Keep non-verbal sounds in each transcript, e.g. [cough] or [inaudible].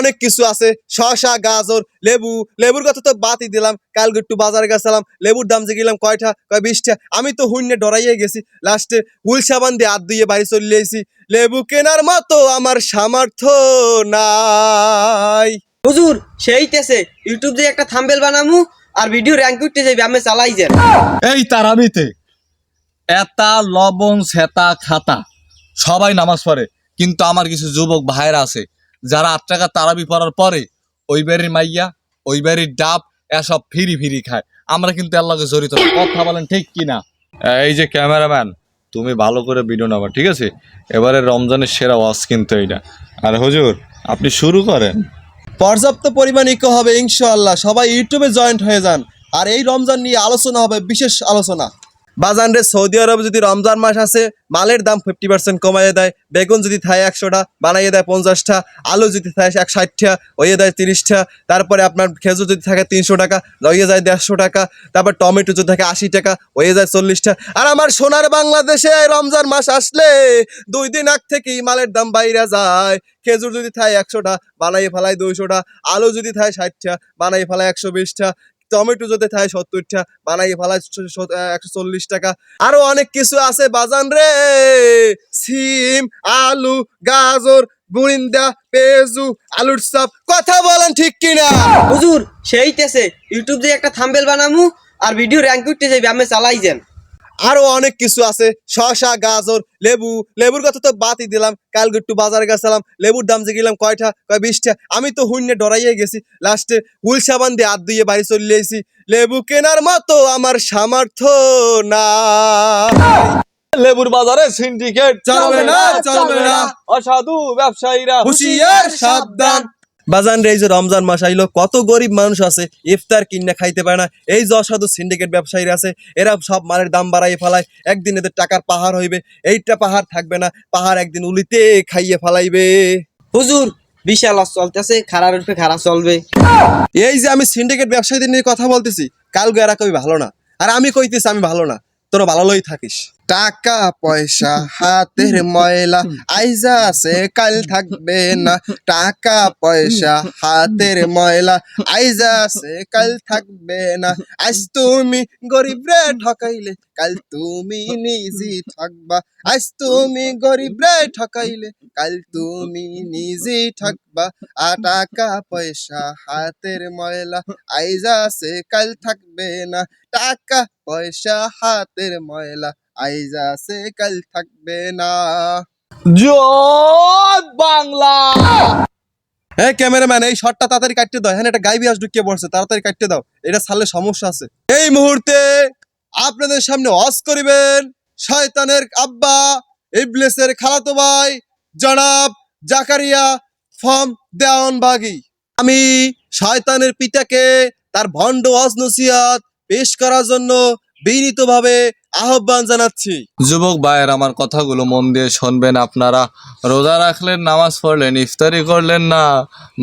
অনেক কিছু আছে। শসা গাজর লেবু। লেবুর কথা তো বাদই দিলাম। কালকে একটু বাজারে গেছিলাম। লেবুর দাম যে গেলাম কয়টা? কয় বিশটা আমি তো হুন্যে ডরাইয়ে গেছি। লাস্টে হুল সাবান দিয়ে হাত দিয়ে বাড়ি চলে এসেছি। লেবু কেনার মতো আমার সামর্থ্য নাই। হুজুর সেইতেছে ইউটিউব দিয়ে একটা থাম্বেল বানামু আর ভিডিও র্যাঙ্ক করতে যাবি আমি চালাই যান এই তারাবিতে এতা লবণ সেতা খাতা। সবাই নামাজ পড়ে। কিন্তু আমার কিছু যুবক ভাইরা আছে। যারা আট টাকা তারাবি পড়ার পরে ওই বাড়ির মাইয়া, ওই বাড়ির ডাব এসব ফিরি ফিরি খায়। আমরা কিন্তু আল্লাহকে জড়িত কথা বলেন ঠিক কিনা? এই যে ক্যামেরাম্যান, তুমি ভালো করে ভিডিও নেবা ঠিক আছে? এবারে রমজানের সেরা ওয়াজ কিন্তু এইটা। আর হুজুর, আপনি শুরু করেন। পর্যাপ্ত পরিমাণ ইকো হবে ইনশাআল্লাহ। সবাই ইউটিউবে জয়েন্ট হয়ে যান। আর এই রমজান নিয়ে আলোচনা হবে, বিশেষ আলোচনা। বাজান রে সৌদি আরবে যদি রমজান মাস আছে মালের দাম ফিফটি পার্সেন্ট কমাইয়ে দেয়, বেগুন যদি থায় একশোটা, বানাইয়ে দেয় পঞ্চাশটা, আলু যদি থাকে এক ষাটটা হইয়ে দেয় তিরিশটা, তারপরে আপনার খেজুর যদি থাকে তিনশো টাকা হইয়ে যায় দেড়শো টাকা, তারপর টমেটো যদি থাকে আশি টাকা হয়ে যায় চল্লিশটা। আর আমার সোনার বাংলাদেশে রমজান মাস আসলে দুই দিন আগ থেকেই মালের দাম বাইরে যায়। খেজুর যদি থাকে একশোটা, বানাইয়ে ফেলায় দুইশোটা, আলু যদি থাকে ষাটটা, বানাইয়ে ফেলায় একশো বিশটা টমেটো যদি থাকে সত্তরটা, বানাই ফেলা একশো চল্লিশ টাকা। আরও অনেক কিছু আছে বাজান রে। সিম, আলু, গাজর বুরিন্দা পেজু আলুর সাপ। কথা বলেন ঠিক কিনা? হুজুর সেইতেছে ইউটিউব দিয়ে একটা থাম্বেল বানামু, আর ভিডিও র্যাঙ্ক করতে যাবি আমি চালাই যান আরও অনেক কিছু আছে। শসা গাজর লেবু লেবুর কথা তো বাদই দিলাম। কালকে একটু বাজারে গেছিলাম লেবুর দাম যে গেলাম কয়টা কয় বিশটা আমি তো হুন্যে ডরাইয়ে গেছি। লাস্টে হুল সাবান দিয়ে হাত দিয়ে বাড়ি চলে এসেছি। লেবু কেনার মতো আমার সামর্থ্য না লেবুর বাজারে সিন্ডিকেট চলবে না, চলবে না। অসাধু ব্যবসায়ীরা হুশিয়ার সাবধান। বাজান রে এই যে রমজান মাস আইলো কত গরিব মানুষ আছে ইফতার কিনে খাইতে পারে না। এই যে অসাধু সিন্ডিকেট ব্যবসায়ীরা আছে এরা সব মালের দাম বাড়াইয়ে ফেলায় একদিন এদের টাকার পাহাড় হইবে এইটা পাহাড় থাকবে না পাহাড় একদিন উলিতে খাইয়ে ফেলাইবে। হুজুর বিশাল লস চলতেছে খারাপ রূপে খারাপ চলবে। এই যে আমি সিন্ডিকেট ব্যবসায়ীদের নিয়ে কথা বলতেছি কালকে এরা কবি ভালো না আর আমি কইতেছি আমি ভালো না তোরা ভালোই থাকিস। টাকা পয়সা হাতের [laughs] ময়লা আইজা আছে কাল থাকবে না। টাকা পয়সা হাতের ময়লা আইজা আছে কাল থাকবে না। আজ তুমি গরিব রে ঠকাইলে কাল তুমি নিজে ঠকবা। আজ তুমি গরিব রে ঠকাইলে কাল তুমি নিজে থাকবা আ টাকা পয়সা হাতের ময়লা আইজা আছে কাল থাকবে না। টাকা পয়সা হাতের ময়লা আইজা আছে কাল থাকবে না। জয় বাংলা! ক্যামেরাম্যান এই শটটা তাড়াতাড়ি কাটতে দাও। হ্যাঁ গাইবি আস ঢুকিয়ে পড়ছে তাড়াতাড়ি কাটতে দাও। এটা ছাড়লে সমস্যা আছে। এই মুহূর্তে আপনাদের সামনে অস করিবেন শয়তানের আব্বা ইবলিসের খালাতো ভাই জনাব জাকারিয়া ফর্ম দেওয়ান বাগি আমি শয়তানের পিতাকে তার ভণ্ড অজ নসিহাত পেশ করার জন্য বিনীতভাবে আহ্বান জানাচ্ছি। যুবক ভাইয়ের আমার কথাগুলো মন দিয়ে শুনবেন আপনারা। রোজা রাখলেন নামাজ পড়লেন ইফতারি করলেন না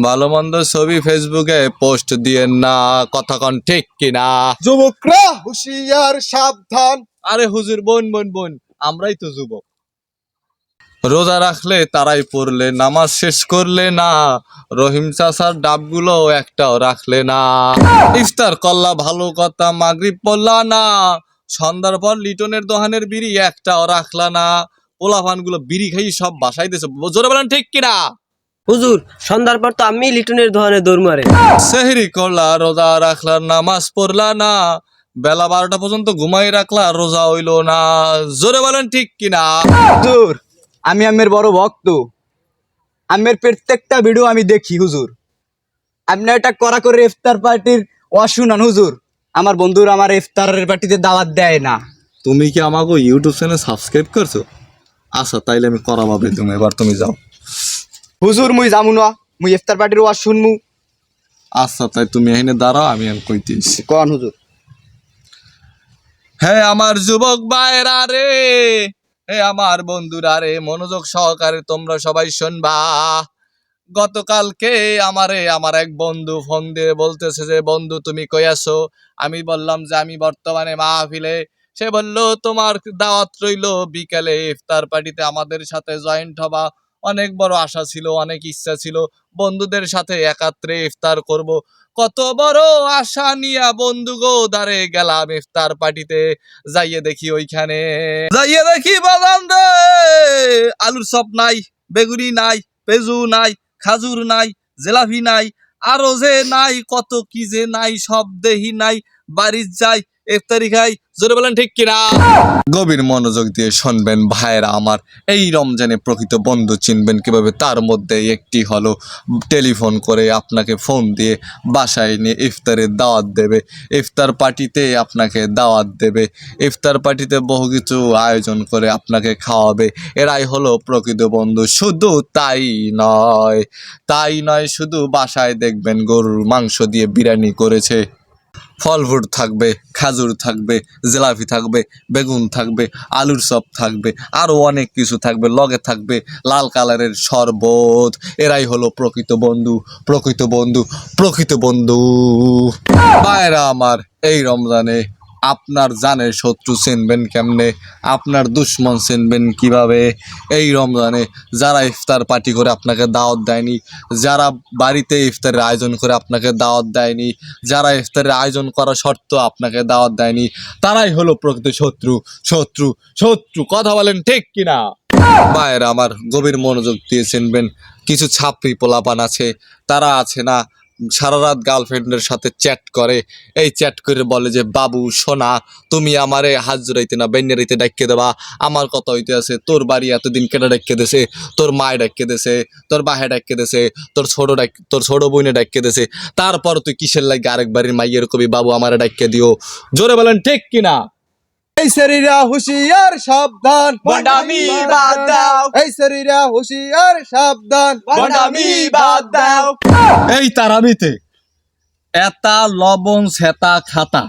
ভালো মন্দ ছবি ফেসবুকে পোস্ট দিয়েন না কথা কন ঠিক কিনা? যুবকরা হুশিয়ার সাবধান। আরে হুজুর বোন বোন বোন আমরাই তো যুবক। রোজা রাখলে তারাই পড়লে নামাজ শেষ করলে না। রহিম চাষার ডাবগুলো একটাও রাখলে না। ইফতার করলা ভালো কথা মাগরিব পড়লা না। সন্ধ্যার পর লিটনের দোহানের বিড়ি একটাও রাখলা না। পোলাপানগুলো বিড়ি খাই সব বাসাই দিয়েছে। জোরে বলেন ঠিক কিনা? হুজুর সন্ধ্যার পর তো আমি লিটনের দোকানে দৌড় মারে। সেহরি করলা রোজা রাখলা নামাজ পড়লা না। বেলা বারোটা পর্যন্ত ঘুমাই রাখলা রোজা হইল না। জোরে বলেন ঠিক কিনা? হুজুর আমি আমের বড় ভক্ত। আমের প্রত্যেকটা ভিডিও আমি দেখি হুজুর। আপনি এটা করা করে ইফতার পার্টির অশুনান হুজুর। আমার বন্ধুরা আমার ইফতারের পার্টিতে দাওয়াত দেয় না। তুমি কি আমাকে ইউটিউব চ্যানেল সাবস্ক্রাইব করছ? আচ্ছা তাইলে আমি করাবাবে তুমি এবার তুমি যাও। হুজুর মুই যামু না। মুই ইফতার পার্টির ওয়াজ শুনমু। আচ্ছা তাই তুমি এখানে দাঁড়াও আমি আমি কইতেছি। কন হুজুর? হ্যাঁ আমার যুবক ভাইরা রে! হে আমার বন্ধুরা রে, মনোযোগ সহকারে তোমরা সবাই শুনবা। গতকালকে আমারে আমার এক বন্ধু ফোন দিয়ে বলতেছে যে, বন্ধু, তুমি কই আছো? আমি বললাম যে, আমি বর্তমানে মাহফিলে। সে বলল, তোমার দাওয়াত রইল বিকালে ইফতার পার্টিতে, আমাদের সাথে জয়েন্ট হবা। অনেক বড় আশা ছিল, অনেক ইচ্ছা ছিল। বন্ধুদের সাথে একাত্রে ইফতার করব। কত বড় আশা নিয়া বন্ধু গো দাঁড়ে গেলাম ইফতার পার্টিতে। যাইয়ে দেখি ওইখানে। যাইয়ে দেখি বাদাম রে আলুর চপ নাই, বেগুনি নাই পেজু নাই, খাজুর নাই জেলাভি নাই। আরও যে নাই, কত কি যে নাই, সব দেহি নাই। বাড়ির যাই ইফতারি খাই, জোরে বলেন ঠিক কিনা? গভীর মনোযোগ দিয়ে শুনবেন ভাইয়েরা আমার। এই রমজানে প্রকৃত বন্ধু চিনবেন কীভাবে? তার মধ্যে একটি হলো, টেলিফোন করে আপনাকে ফোন দিয়ে বাসায় নিয়ে ইফতারের দাওয়াত দেবে। ইফতার পার্টিতে আপনাকে দাওয়াত দেবে। ইফতার পার্টিতে বহু কিছু আয়োজন করে আপনাকে খাওয়াবে। এরাই হলো প্রকৃত বন্ধু। শুধু তাই নয় তাই নয়, শুধু বাসায় দেখবেন গরুর মাংস দিয়ে বিরিয়ানি করেছে। ফল ফ্রুট থাকবে, খাজুর থাকবে, জিলাপি থাকবে, বেগুন থাকবে, আলুর চপ থাকবে আরও অনেক কিছু থাকবে, লগে থাকবে লাল কালারের শরবত। এরাই হলো প্রকৃত বন্ধু প্রকৃত বন্ধু প্রকৃত বন্ধু। বাইরা আমার, এই রমজানে আপনার জানের শত্রু চিনবেন কেমনে? আপনার দুশ্মন চিনবেন কীভাবে? এই রমজানে যারা ইফতার পার্টি করে আপনাকে দাওয়াত দেয়নি, যারা বাড়িতে ইফতারের আয়োজন করে আপনাকে দাওয়াত দেয়নি, যারা ইফতারের আয়োজন করা শর্ত আপনাকে দাওয়াত দেয়নি, তারাই হলো প্রকৃত শত্রু। শত্রু শত্রু, কথা বলেন ঠিক কিনা? মায়ের আমার গভীর মনোযোগ দিয়ে চিনবেন, কিছু ছাপড়ি পোলাপান আছে, তারা আছে না? সারা রাত গার্লফ্রেন্ডের সাথে চ্যাট করে, এই চ্যাট করে বলে যে, বাবু, সোনা, তুমি আমারে হাত জুড়াইতে না বেন্যারিতে ডাক্কে দেবা, আমার কথা হইতে আছে, তোর বাড়ি এতদিন কেটে ডাক্কে দেছে, তোর মায়ে ডাক্কে দেছে, তোর বাহে ডাক্কে দেছে, তোর ছোট ডাক তোর ছোট বোনে ডাক্কে দেছে, তারপর তুই কিসের লাগে আরেক বাড়ির মাইয়ের কবি, বাবু, আমারে ডাক্কে দিও। জোরে বলেন, ঠিক কিনা? এই শরীরা হুশিয়ার সাবধান। বন্ডামি বাদ দাও। এই শরীরা হুশিয়ার সাবধান। বন্ডামি বাদ দাও। এই তারাবিতে এতা লবণ সেতা খাতা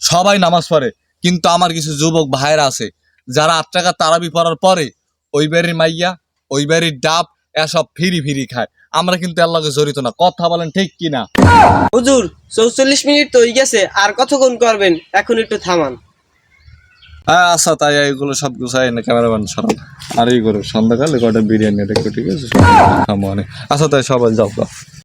সবাই নামাজ পড়ে। কিন্তু আমার কিছু যুবক ভাইরা আছে যারা আট টাকা তারাবি পড়ার পরে ওই বাড়ির মাইয়া ওই বাড়ির ডাব এসব ফিরি ফিরি খায়। আমরা কিন্তু আল্লাহকে জড়িত না। কথা বলেন ঠিক কিনা? হুজুর চৌচল্লিশ মিনিট তো হয়ে গেছে আর কতক্ষণ করবেন? এখন একটু থামান। আচ্ছা তাই এইগুলো সব গুছাই না ক্যামেরাম্যান সরান আর এই করো সন্ধ্যাকালে কটা বিরিয়ানি রেখো ঠিক আছে অনেক আচ্ছা তাই সবাই যাও।